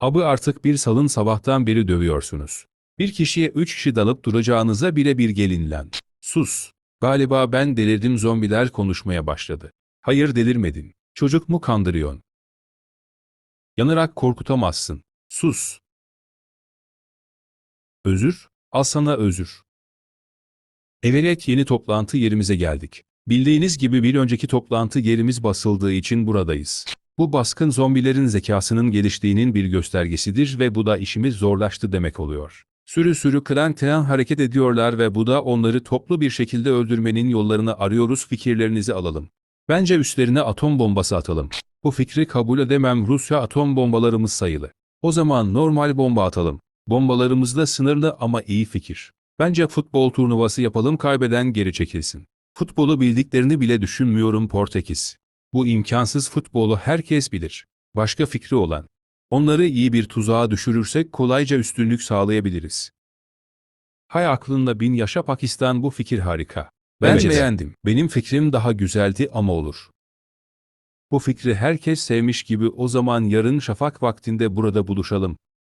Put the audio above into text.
Abi artık bir salın sabahtan beri dövüyorsunuz. Bir kişiye üç kişi dalıp duracağınıza bile bir gelin lan. Sus. Galiba ben delirdim zombiler konuşmaya başladı. Hayır delirmedin. Çocuk mu kandırıyorsun? Yanarak korkutamazsın. Sus. Özür? Al sana özür. Evet yeni toplantı yerimize geldik. Bildiğiniz gibi bir önceki toplantı yerimiz basıldığı için buradayız. Bu baskın zombilerin zekasının geliştiğinin bir göstergesidir ve bu da işimiz zorlaştı demek oluyor. Sürü sürü klan klan hareket ediyorlar ve bu da onları toplu bir şekilde öldürmenin yollarını arıyoruz fikirlerinizi alalım. Bence üstlerine atom bombası atalım. Bu fikri kabul edemem Rusya atom bombalarımız sayılı. O zaman normal bomba atalım. Bombalarımız da sınırlı ama iyi fikir. Bence futbol turnuvası yapalım kaybeden geri çekilsin. Futbolu bildiklerini bile düşünmüyorum Portekiz. Bu imkansız futbolu herkes bilir. Başka fikri olan. Onları iyi bir tuzağa düşürürsek kolayca üstünlük sağlayabiliriz. Hay aklında bin yaşa Pakistan bu fikir harika. Ben Bence de. beğendim. Benim fikrim daha güzeldi ama olur. Bu fikri herkes sevmiş gibi o zaman yarın şafak vaktinde burada buluşalım.